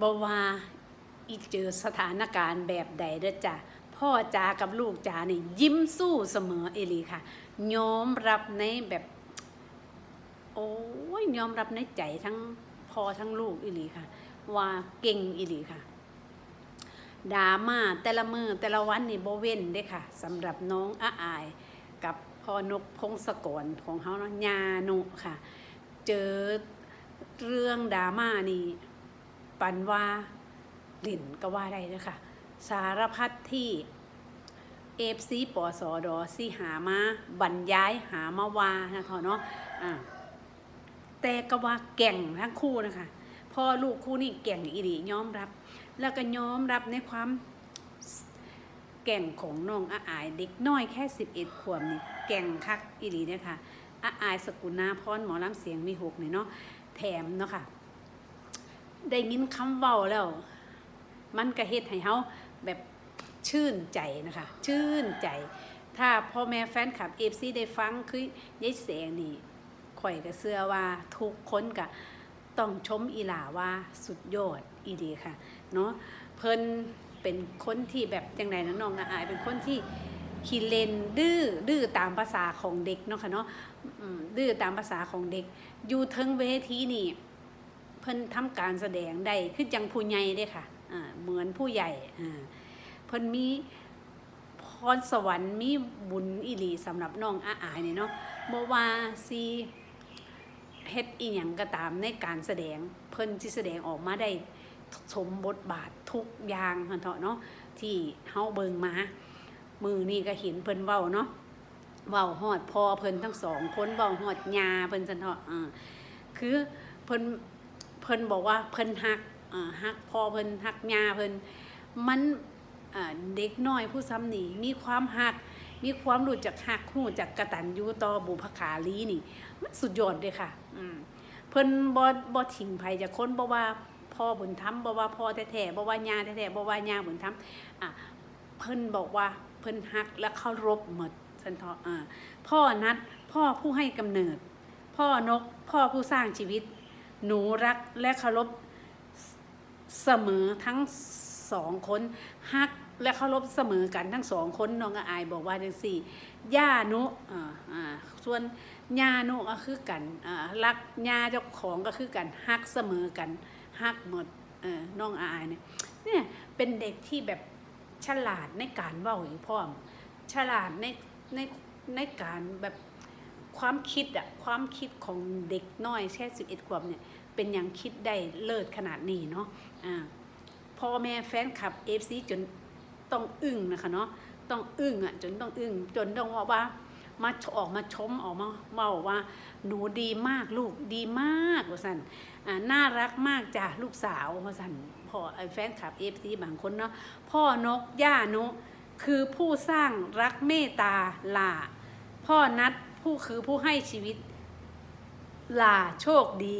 บว่าอีเจอสถานการณ์แบบใดเด้อจ้ะพ่อจากับลูกจานี่ยิ้มสู้เสมอเอลีค่ะยอมรับในแบบ โอ้ยยอมรับในใจทั้งพ่อทั้งลูกเอลีค่ะ ว่าเก่งเอลีค่ะดราม่าแต่ละมือแต่ละวันนี่โบเว้นเด้ค่ะสำหรับน้องอาอาย กับพ่อนกพงศกรของเขาเนาะญาหนุค่ะ เจอเรื่องดราม่านี่ ปันว่าหลินก็ว่าได้เลยค่ะสารพัดที่เอฟซีปอสอดอซีหามาบรรยายหามาวานะคะเนาะอ่าแต่ก็ว่าแก่งทั้งคู่นะคะพ่อลูกคู่นี่แก่งอีหลียอมรับ แล้วก็ยอมรับในความแก่งของน้องอาอายเด็กน้อยแค่สิบเอ็ดขวบนี่แก่งคักอีหลีเนี่ยค่ะอาอายสกุลนาพรหมอลำเสียงมีหกนี่เนาะแถมเนาะค่ะ ได้ยินคำเว้าแล้ว มันก็เฮ็ดให้เฮาแบบชื่นใจนะคะ ชื่นใจ ถ้าพ่อแม่แฟนคลับ FC ได้ฟังคือยายแสงนี่ข่อยก็เชื่อว่าทุกคนก็ต้องชมอีหลาว่าสุดยอดอีดีค่ะเนาะเพิ่นเป็นคนที่แบบจังไดนะน้องนะอาย เป็นคนที่ขี้เล่นดื้อดื้อตามภาษาของเด็กเนาะค่ะเนาะดื้อตามภาษาของเด็ก อยู่เทิงเวทีนี่ พิ่นทำการแสดงได้คือจังผู้ใหญ่เด้ค่ะอ่าเหมือนผู้ใหญ่อ่าเพิ่นมีพรสวรรค์มีบุญอีหลีสำหรับน้องอาอายเนี่ยเนาะบ่ว่าสิเฮ็ดอีหยังก็ตามในการแสดงเพิ่นสิแสดงออกมาได้สมบทบาททุกอย่างเถาะเนาะที่เฮาเบิ่งมา มือนี่ก็เห็นเพิ่นเว้าเนาะเว้าฮอดพอเพิ่นทั้งสองคนเว้าฮอดยาเพิ่นซั่นเถาะอ่าคือเพิ่น พิ่นบอกว่าเพิ่นฮักฮักพ่อเพิ่นฮักยาเพิ่นมันเด็กน้อยผู้ซ้ำนี่มีความฮัก มีความรู้จักฮักรู้จักกระตัญญูต่อบุพการีนี่ มันสุดยอดเลยค่ะเพิ่นบ่บ่ทิ้งไผจากคนบ่ว่าพ่อบุญธรรมบ่ว่าพ่อแท้ๆบ่ว่าย่าแท้ๆบ่ว่าย่าบุญธรรมอะเพิ่นบอกว่าเพิ่นฮักและเคารพหมดซั่นเถาะอ่าพ่อนัดพ่อผู้ให้กำเนิด พ่อนกพ่อผู้สร้างชีวิต หนูรักและเคารพเสมอทั้งสองคนฮักและเคารพเสมอกันทั้งสองคนน้องอายบอกว่าจังสี่ย่านุอ่าอ่าส่วนย่านุก็คือกันอ่ารักย่าเจ้าของก็คือกันฮักเสมอกันฮักหมดเออน้องอายเนี่ยเนี่ยเป็นเด็กที่แบบฉลาดในการเว้าอยู่พร้อมฉลาดในในในการแบบ ความคิดอะความคิดของเด็กน้อยแค่สิบเอ็ดขวบเนี่ยเป็นอย่างคิดได้เลิศขนาดนี้เนาะอ่าพ่อแม่แฟนคลับเอฟซีจนต้องอึ้งนะคะเนาะต้องอึ้งอะจนต้องอึ้งจนต้องว่าว่ามาออกมาชมออกมาเมาว่าหนูดีมากลูกดีมากว่าสันอ่าน่ารักมากจ้ะลูกสาวว่าสันพ่อไอ้แฟนคลับเอฟซีบางคนเนาะพ่อนกย่านกคือผู้สร้างรักเมตตาลาพ่อนัด ผู้คือผู้ให้ชีวิตลาโชคดี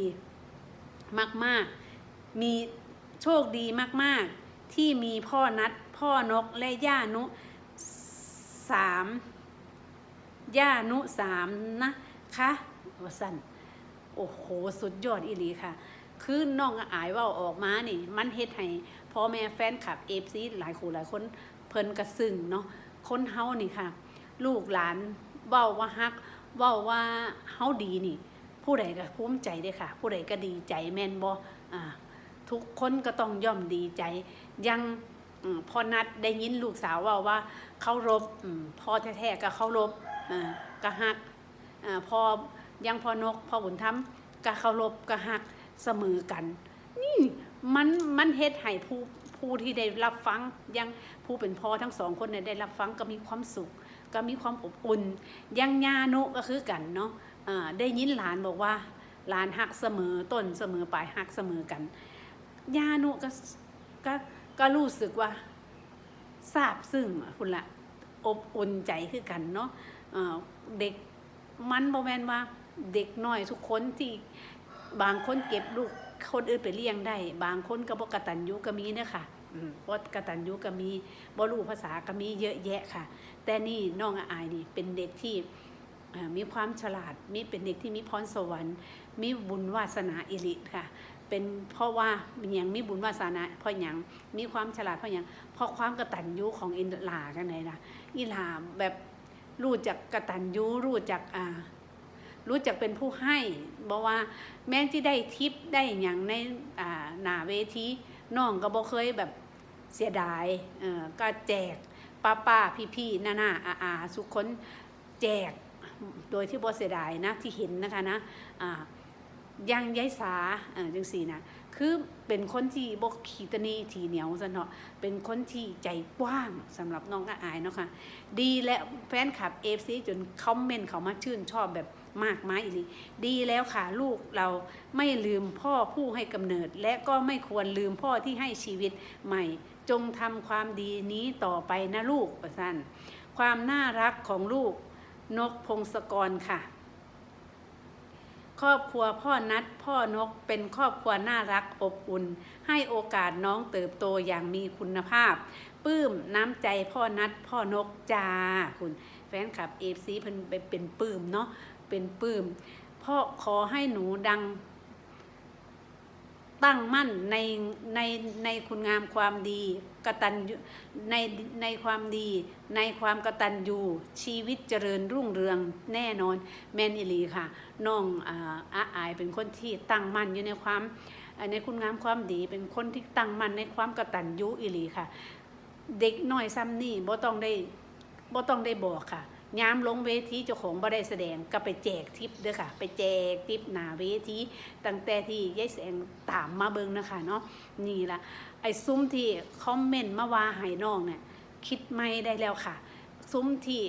มากๆ มีโชคดีมากๆ ที่มีพ่อนัด พ่อนกและย่านุสามย่านุสามนะคะวสันโอ้โห สุดยอดอีหลีค่ะ คือน้องอายว่าออกมานี่ มันเฮ็ดให้พ่อแม่แฟนคลับเอฟซีหลายคู่หลายคน เพิ่นกระซึ่งเนาะคนเฮานี่ค่ะ ลูกหลาน เว้าว่าฮักเว้าว่าเฮาดีนี่ ผู้ใดก็ภูมิใจเด้ค่ะ ผู้ใดก็ดีใจแม่นบ่อ่าทุกคนก็ต้องย่อมดีใจ ยังอพอนัดได้ยินลูกสาวว่าว่าเคารพพ่อแท้ๆก็เคารพก็ฮักอพอยังพอนกพอบุญธรรมก็เคารพก็ฮักเสมอกัน นี่มันมันเฮ็ดให้ผู้ผู้ที่ได้รับฟังยังผู้เป็นพ่อทั้งสองคนเนี่ยได้รับฟังก็มีความสุข ก็มีความอบอุ่นยังญานุก็คือกันเนาะได้ยินหลานบอกว่าหลานหักเสมอต้นเสมอปลายหักเสมอกันยานุก็ก็ก็รู้สึกว่าซาบซึ้งคุณละอบอุ่นใจคือกันเนาะเอ่อเด็กมันบอแมนว่าเด็กน้อยทุกคนที่บางคนเก็บลูกคนอื่นไปเลี้ยงได้ บางคนก็บ่กตัญญูก็มีเนี่ยค่ะ อืมบ่กระตัญญูก็มีบ่รู้ภาษาก็มีเยอะแยะค่ะ แต่นี่น้องอายนี่เป็นเด็กที่มีความฉลาดมีเป็นเด็กที่มีพรสวรรค์ มีบุญวาสนาอิริค่ะ เป็นเพราะว่าอย่างมีบุญวาสนาเพราะอย่างมีความฉลาดเพราะอย่างเพราะความกระตัญญูของอิหลากันเลยนะอิหลาแบบรู้จักกระตัญญูรู้จักอ่ารู้จักเป็นผู้ให้บอกว่าแม้ที่ได้ทิปได้อย่างในอ่าหน้าเวที น้องก็บ่เคยแบบเสียดายเออก็แจกป้าป้าพี่พี่น้าน้าอาอาสุกคนแจกโดยที่บ่เสียดายนะที่เห็นนะคะนะอ่ายังยายสาเออจังสี่นะคือเป็นคนที่บกขีตนีทีเหนียวซะเนาะเป็นคนที่ใจกว้างสำหรับน้องอาอายเนาะค่ะดีและแฟนคลับเอฟซีจนคอมเมนต์เขามาชื่นชอบแบบ มากมายอีกดีแล้วค่ะลูกเราไม่ลืมพ่อผู้ให้กำเนิด และก็ไม่ควรลืมพ่อที่ให้ชีวิตใหม่ จงทำความดีนี้ต่อไปนะลูกประสันความน่ารักของลูกนกพงศกรค่ะ ครอบครัวพ่อนัดพ่อนกเป็นครอบครัวน่ารักอบอุ่น ให้โอกาสน้องเติบโตอย่างมีคุณภาพปลื้มน้ำใจพ่อนัดพ่อนกจ้าคุณแฟนคลับเอฟซีเพิ่นเป็นปลื้มเนาะ เป็นปลื้มพ่อขอให้หนูดัง ตั้งมั่นในในในคุณงามความดีกตัญญูในในความดี ในความกตัญญูชีวิตเจริญรุ่งเรืองแน่นอน แมนอิลีค่ะน้องอ่าอาอายเป็นคนที่ตั้งมั่นอยู่ในความในคุณงามความดีเป็นคนที่ตั้งมั่นในความกตัญญูอิลีค่ะ เด็กน้อยซ้ำนี่บ่ต้องได้บ่ต้องได้บอกค่ะ ยามลงเวทีเจ้าของบ่ได้แสดงก็ไปแจกทิปเด้อค่ะ ไปแจกทิปหน้าเวทีตั้งแต่ที่ยายแสงตามมาเบิ่งนะคะเนาะนี่ละไอ้ซุ้มที่คอมเมนต์มาว่าให้น้องเนี่ยคิดไม่ได้แล้วค่ะ ซุ้มที่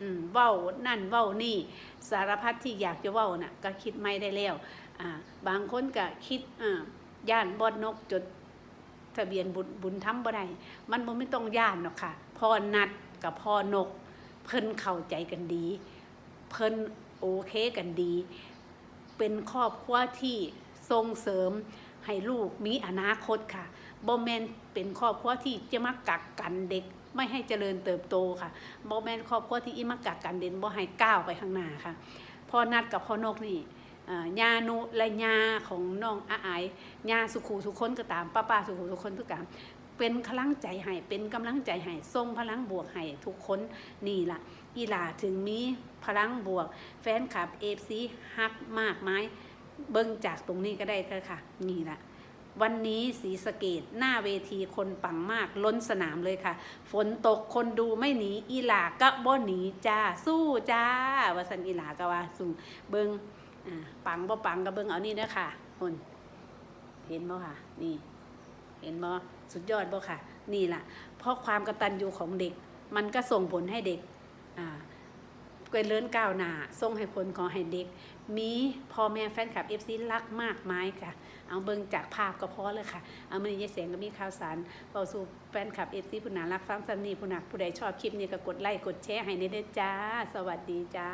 อืมเว้านั่นเว้านี่สารพัดที่อยากจะเว้าน่ะก็คิดไม่ได้แล้วอ่าบางคนก็คิดอ่าย่านบอดนกจดทะเบียนบุญบุญทำบ่ได้มันบ่ไม่ต้องย่านหรอกค่ะ พอนัดกับพอนก เพิ่นเข้าใจกันดี เพิ่นโอเคกันดี เป็นครอบครัวที่ส่งเสริมให้ลูกมีอนาคตค่ะบ่แมนเป็นครอบครัวที่จะมากักกันเด็กไม่ให้เจริญเติบโตค่ะบ่แมนครอบครัวที่อีมากักกันเด่นบ่ให้ก้าวไปข้างหน้าค่ะพ่อนัดกับพ่อนกนี่อ่าญานุและญาของน้องอาไอยญาสุขูสุคนก็ตามป้าป้าสุขูสุคนทุกการ เป็นกำลังใจให้เป็นกำลังใจให้ส่งพลังบวกให้ทุกคนนี่ล่ะอีหลาถึงมีพลังบวก แฟนคลับเอฟซีฮักมากไม้เบิ่งจากตรงนี้ก็ได้เลยค่ะ นี่ล่ะวันนี้สีสเกตหน้าเวทีคนปังมากล้นสนามเลยค่ะ ฝนตกคนดูไม่หนีอีหลาก็บ่หนีจ้าสู้จ้าวาสันอีหลาก็ว่าสู้เบิงปังบ่ปังก็เบิงเอานี่เด้อค่ะคนเห็นบ่ค่ะ นี่ เห็นบ่สุดยอดบ่ค่ะ นี่ล่ะ เพราะความกระตัญญูของเด็ก มันก็ส่งผลให้เด็กอ่าเกิดเลื่อนก้าวหน้าส่งให้ผลของให้เด็ก มีพ่อแม่แฟนคลับ FC รักมากมายค่ะ เอาเบิ่งจากภาพก็พอเลยค่ะ เอามือนี้ยายงก็มีข่าวสารเว้าสู่แฟนคลับ FC ผู้นารักฟังซ้ํนี้ผู้นักผู้ใดชอบคลิปนี้ก็กดไลค์กดแชร์ให้ในเด้อจ้า สวัสดีจ้า